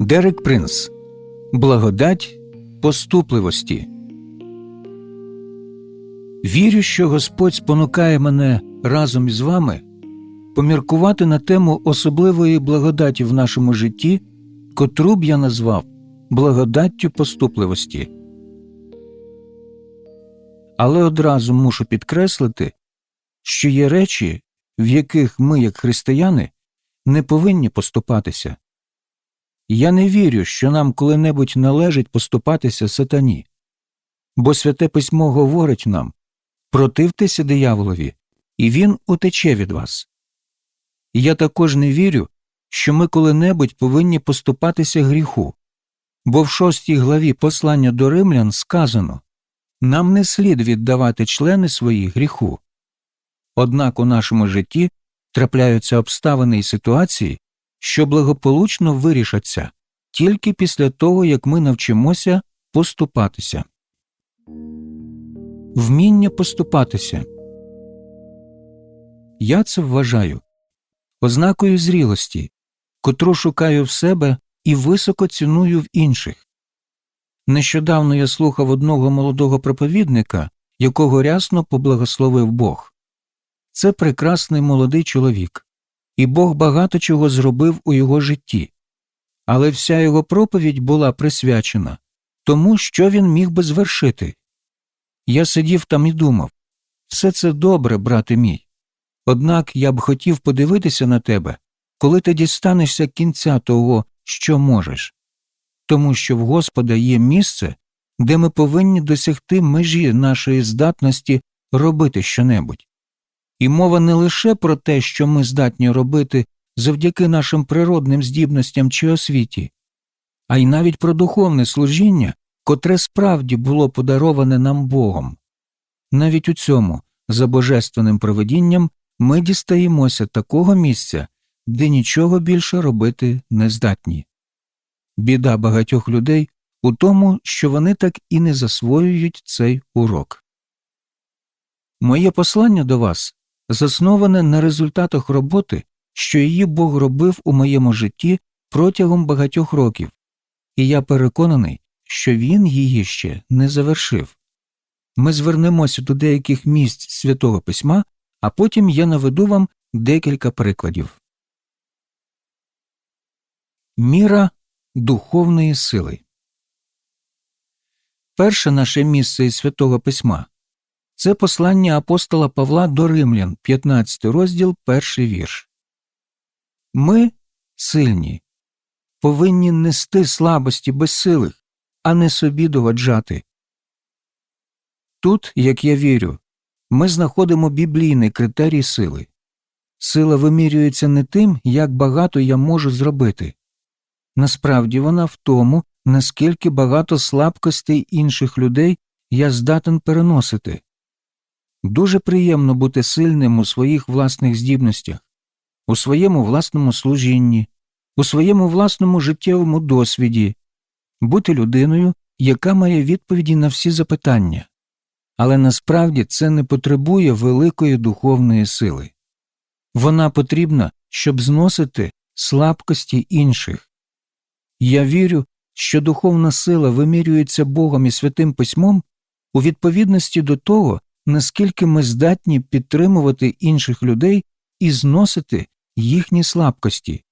Дерек Принц Благодать поступливості. Вірю, що Господь спонукає мене разом із вами поміркувати на тему особливої благодаті в нашому житті, котру б я назвав благодаттю поступливості. Але одразу мушу підкреслити, що є речі, в яких ми, як християни, не повинні поступатися. Я не вірю, що нам коли-небудь належить поступатися сатані, бо святе письмо говорить нам противтеся дияволові, і він утече від вас. Я також не вірю, що ми коли-небудь повинні поступатися гріху, бо в шостій главі послання до римлян сказано нам не слід віддавати члени свої гріху. Однак у нашому житті трапляються обставини і ситуації, що благополучно вирішаться тільки після того, як ми навчимося поступатися. Вміння поступатися. Я це вважаю ознакою зрілості, котру шукаю в себе і високо ціную в інших. Нещодавно я слухав одного молодого проповідника, якого рясно поблагословив Бог. Це прекрасний молодий чоловік, і Бог багато чого зробив у його житті, але вся його проповідь була присвячена тому, що він міг би звершити. Я сидів там і думав все це добре, брате мій. Однак я б хотів подивитися на тебе, коли ти дістанешся кінця того, що можеш, тому що в Господа є місце, де ми повинні досягти межі нашої здатності робити щонебудь. І мова не лише про те, що ми здатні робити завдяки нашим природним здібностям чи освіті, а й навіть про духовне служіння, котре справді було подароване нам Богом. Навіть у цьому, за божественним проведінням, ми дістаємося такого місця, де нічого більше робити не здатні. Біда багатьох людей у тому, що вони так і не засвоюють цей урок. Моє послання до вас засноване на результатах роботи, що її Бог робив у моєму житті протягом багатьох років, і я переконаний, що він її ще не завершив. Ми звернемося до деяких місць святого письма, а потім я наведу вам декілька прикладів. Міра духовної сили. Перше наше місце із святого письма це послання апостола Павла до Римлян, 15 розділ, перший вірш. Ми сильні, повинні нести слабості безсилих, а не собі догоджати. Тут, як я вірю, ми знаходимо біблійний критерій сили. Сила вимірюється не тим, як багато я можу зробити. Насправді вона в тому, наскільки багато слабкостей інших людей я здатен переносити. Дуже приємно бути сильним у своїх власних здібностях, у своєму власному служінні, у своєму власному життєвому досвіді, бути людиною, яка має відповіді на всі запитання. Але насправді це не потребує великої духовної сили. Вона потрібна, щоб зносити слабкості інших. Я вірю, що духовна сила вимірюється Богом і Святим Письмом у відповідності до того, наскільки ми здатні підтримувати інших людей і зносити їхні слабкості.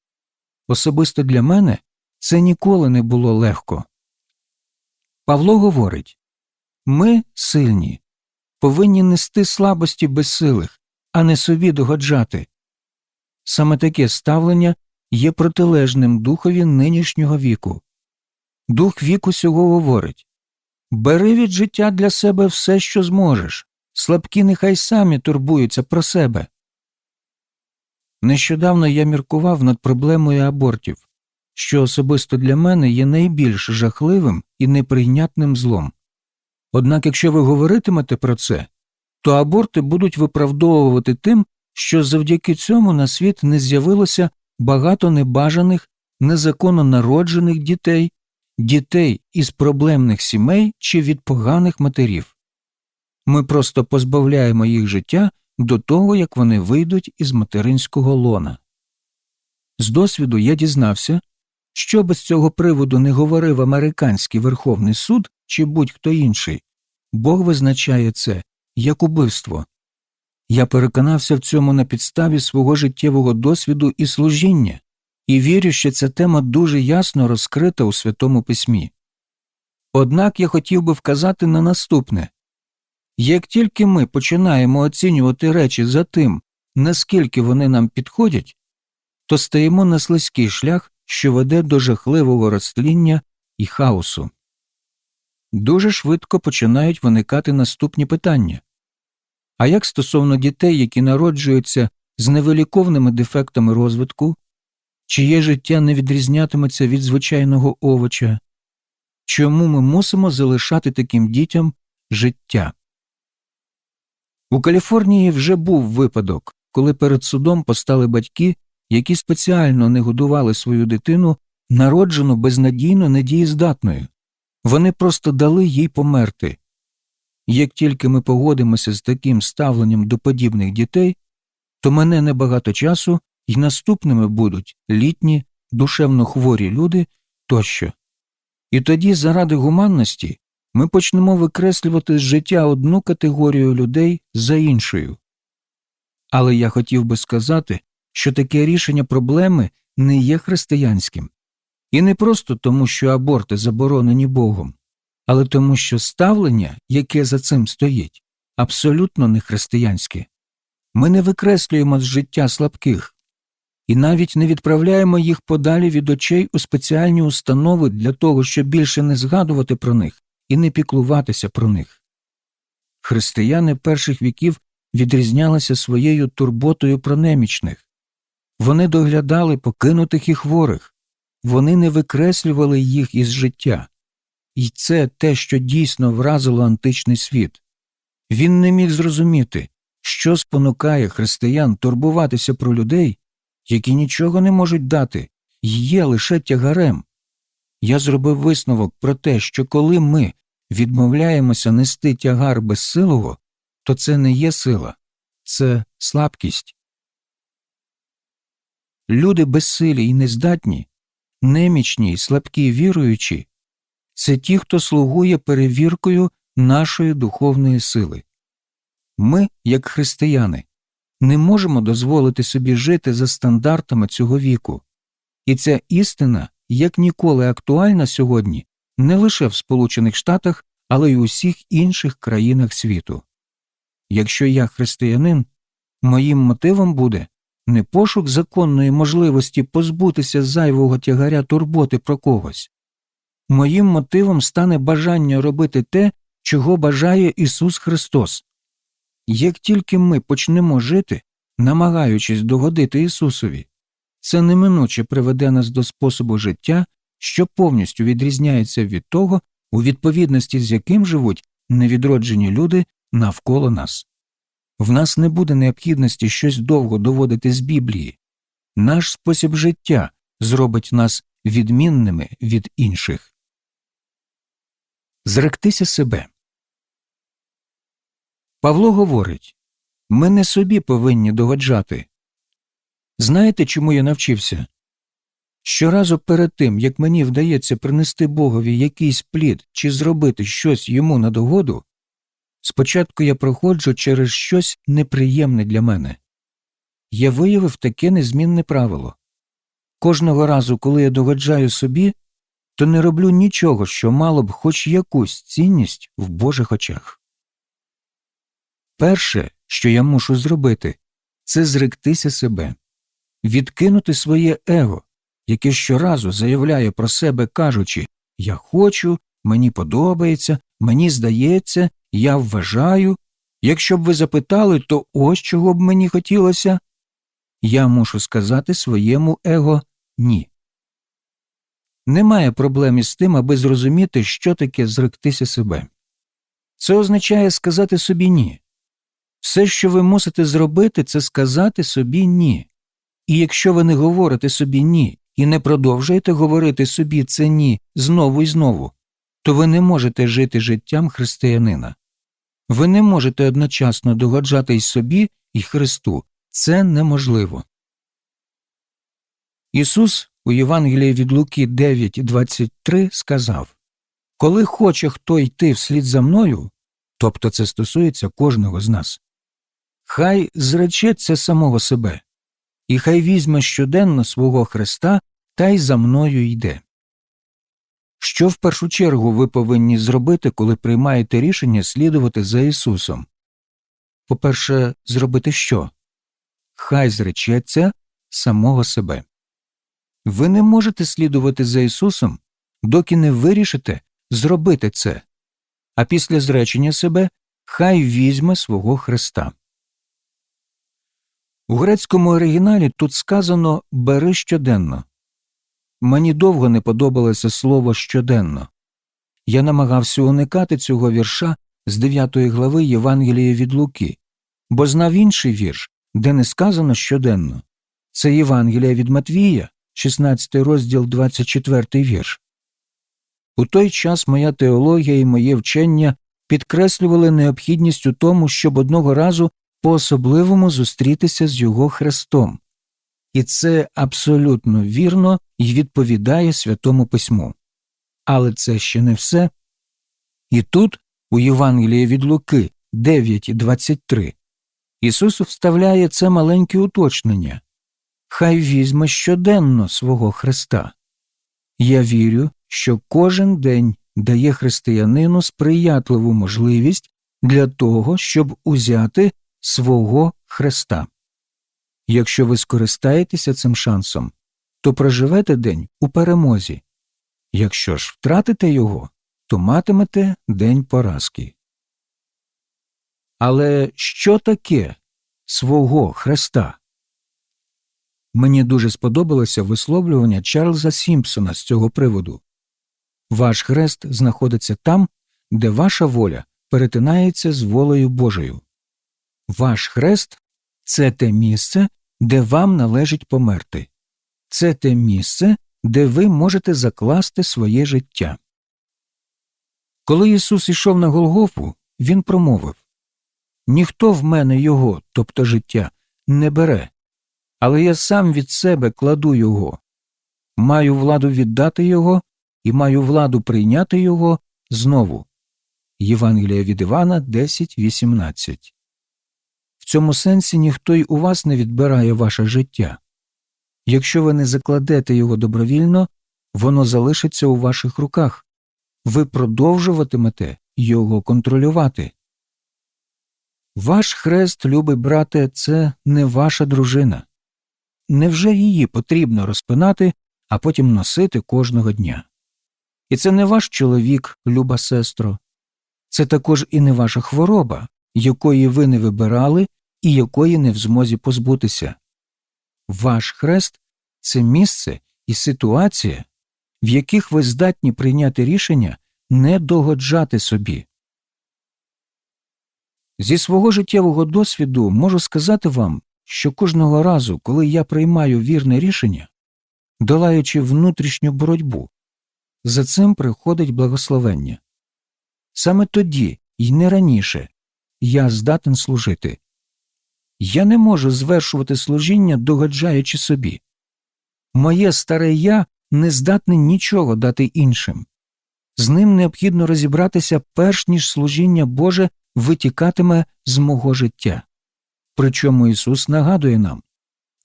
Особисто для мене це ніколи не було легко. Павло говорить ми сильні, повинні нести слабості безсилих, а не собі догоджати. Саме таке ставлення є протилежним духові нинішнього віку. Дух віку сього говорить Бери від життя для себе все, що зможеш, слабкі нехай самі турбуються про себе. Нещодавно я міркував над проблемою абортів, що особисто для мене є найбільш жахливим і неприйнятним злом. Однак, якщо ви говоритимете про це, то аборти будуть виправдовувати тим, що завдяки цьому на світ не з'явилося багато небажаних, незаконно народжених дітей, дітей із проблемних сімей чи від поганих матерів. Ми просто позбавляємо їх життя до того, як вони вийдуть із материнського лона. З досвіду я дізнався, що би з цього приводу не говорив американський Верховний суд чи будь-хто інший, Бог визначає це як убивство. Я переконався в цьому на підставі свого життєвого досвіду і служіння, і вірю, що ця тема дуже ясно розкрита у Святому Письмі. Однак я хотів би вказати на наступне як тільки ми починаємо оцінювати речі за тим, наскільки вони нам підходять, то стаємо на слизький шлях, що веде до жахливого розтління і хаосу. Дуже швидко починають виникати наступні питання а як стосовно дітей, які народжуються з невиліковними дефектами розвитку, чиє життя не відрізнятиметься від звичайного овоча, чому ми мусимо залишати таким дітям життя? У Каліфорнії вже був випадок, коли перед судом постали батьки, які спеціально не годували свою дитину, народжену безнадійно недієздатною. Вони просто дали їй померти. Як тільки ми погодимося з таким ставленням до подібних дітей, то мене небагато часу і наступними будуть літні, душевно хворі люди тощо. І тоді, заради гуманності, ми почнемо викреслювати з життя одну категорію людей за іншою. Але я хотів би сказати, що таке рішення проблеми не є християнським, і не просто тому, що аборти заборонені Богом, але тому, що ставлення, яке за цим стоїть, абсолютно не християнське. Ми не викреслюємо з життя слабких і навіть не відправляємо їх подалі від очей у спеціальні установи для того, щоб більше не згадувати про них і не піклуватися про них. Християни перших віків відрізнялися своєю турботою про немічних. Вони доглядали покинутих і хворих, вони не викреслювали їх із життя. І це те, що дійсно вразило античний світ. Він не міг зрозуміти, що спонукає християн турбуватися про людей, які нічого не можуть дати, і є лише тягарем. Я зробив висновок про те, що коли ми відмовляємося нести тягар безсилого, то це не є сила, це слабкість. Люди безсилі і нездатні, немічні й слабкі віруючі це ті, хто слугує перевіркою нашої духовної сили. Ми, як християни, не можемо дозволити собі жити за стандартами цього віку, і ця істина як ніколи актуальна сьогодні не лише в Сполучених Штатах, але й у всіх інших країнах світу. Якщо я християнин, моїм мотивом буде не пошук законної можливості позбутися зайвого тягаря турботи про когось, моїм мотивом стане бажання робити те, чого бажає Ісус Христос. Як тільки ми почнемо жити, намагаючись догодити Ісусові, це неминуче приведе нас до способу життя, що повністю відрізняється від того, у відповідності з яким живуть невідроджені люди навколо нас. В нас не буде необхідності щось довго доводити з Біблії. Наш спосіб життя зробить нас відмінними від інших. Зректися себе. Павло говорить ми не собі повинні догоджати. Знаєте, чому я навчився? Щоразу перед тим, як мені вдається принести Богові якийсь плід чи зробити щось йому на догоду, спочатку я проходжу через щось неприємне для мене. Я виявив таке незмінне правило кожного разу, коли я догоджаю собі, то не роблю нічого, що мало б хоч якусь цінність в Божих очах. Перше, що я мушу зробити, це зректися себе, відкинути своє его, яке щоразу заявляє про себе, кажучи Я хочу, мені подобається, мені здається, я вважаю. Якщо б ви запитали, то ось чого б мені хотілося. Я мушу сказати своєму его ні. Немає проблем із тим, аби зрозуміти, що таке зректися себе. Це означає сказати собі ні. Все, що ви мусите зробити, це сказати собі ні. І якщо ви не говорите собі ні і не продовжуєте говорити собі це ні знову і знову, то ви не можете жити життям християнина. Ви не можете одночасно догоджати й собі і Христу. Це неможливо. Ісус у Євангелії від Луки 9.23 сказав Коли хоче хто йти вслід за мною, тобто це стосується кожного з нас, хай зречеться самого себе, і хай візьме щоденно свого Христа та й за мною йде. Що в першу чергу ви повинні зробити, коли приймаєте рішення слідувати за Ісусом? По-перше, зробити що? Хай зречеться самого себе. Ви не можете слідувати за Ісусом, доки не вирішите зробити це, а після зречення себе хай візьме свого Христа. У грецькому оригіналі тут сказано бери щоденно. Мені довго не подобалося слово щоденно. Я намагався уникати цього вірша з 9 глави Євангелія від Луки, бо знав інший вірш, де не сказано щоденно. Це Євангелія від Матвія, 16 розділ 24 вірш. У той час моя теологія і моє вчення підкреслювали необхідність у тому, щоб одного разу по особливому зустрітися з його Христом. І це абсолютно вірно і відповідає Святому Письму. Але це ще не все. І тут, у Євангелії від Луки 9.23, Ісус вставляє це маленьке уточнення Хай візьме щоденно свого Христа. Я вірю, що кожен день дає християнину сприятливу можливість для того, щоб узяти свого Христа. Якщо ви скористаєтеся цим шансом, то проживете день у перемозі. Якщо ж втратите його, то матимете день поразки. Але що таке свого Христа? Мені дуже сподобалося висловлювання Чарльза Сімпсона з цього приводу. Ваш хрест знаходиться там, де ваша воля перетинається з волею Божою. Ваш хрест це те місце, де вам належить померти, це те місце, де ви можете закласти своє життя. Коли Ісус ішов на Голгофу, Він промовив Ніхто в мене його, тобто життя, не бере, але я сам від себе кладу його. Маю владу віддати його і маю владу прийняти його знову. Євангелія від Івана 10.18 В цьому сенсі ніхто й у вас не відбирає ваше життя. Якщо ви не закладете його добровільно, воно залишиться у ваших руках. Ви продовжуватимете його контролювати. Ваш хрест, любий брате, це не ваша дружина. Невже її потрібно розпинати, а потім носити кожного дня? І це не ваш чоловік, люба сестро, це також і не ваша хвороба, якої ви не вибирали і якої не в змозі позбутися. Ваш хрест це місце і ситуація, в яких ви здатні прийняти рішення не догоджати собі. Зі свого життєвого досвіду можу сказати вам, що кожного разу, коли я приймаю вірне рішення, долаючи внутрішню боротьбу, за цим приходить благословення. Саме тоді, і не раніше, я здатен служити. Я не можу звершувати служіння, догоджаючи собі. Моє старе я не здатне нічого дати іншим. З ним необхідно розібратися перш ніж служіння Боже витікатиме з мого життя. Причому Ісус нагадує нам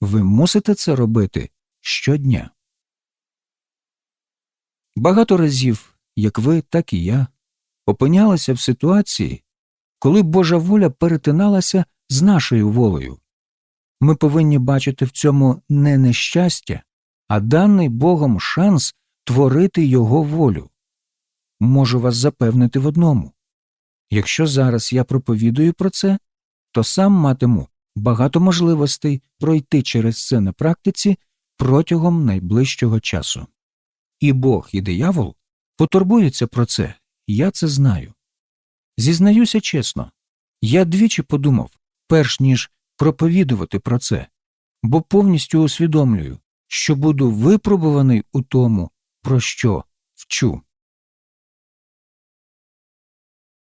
ви мусите це робити щодня. Багато разів, як ви, так і я, опинялися в ситуації, коли Божа воля перетиналася з нашою волею. Ми повинні бачити в цьому не нещастя, а даний Богом шанс творити Його волю. Можу вас запевнити в одному якщо зараз я проповідую про це, то сам матиму багато можливостей пройти через це на практиці протягом найближчого часу. І Бог, і диявол потурбуються про це, я це знаю. Зізнаюся чесно, я двічі подумав, перш ніж проповідувати про це, бо повністю усвідомлюю, що буду випробуваний у тому, про що вчу.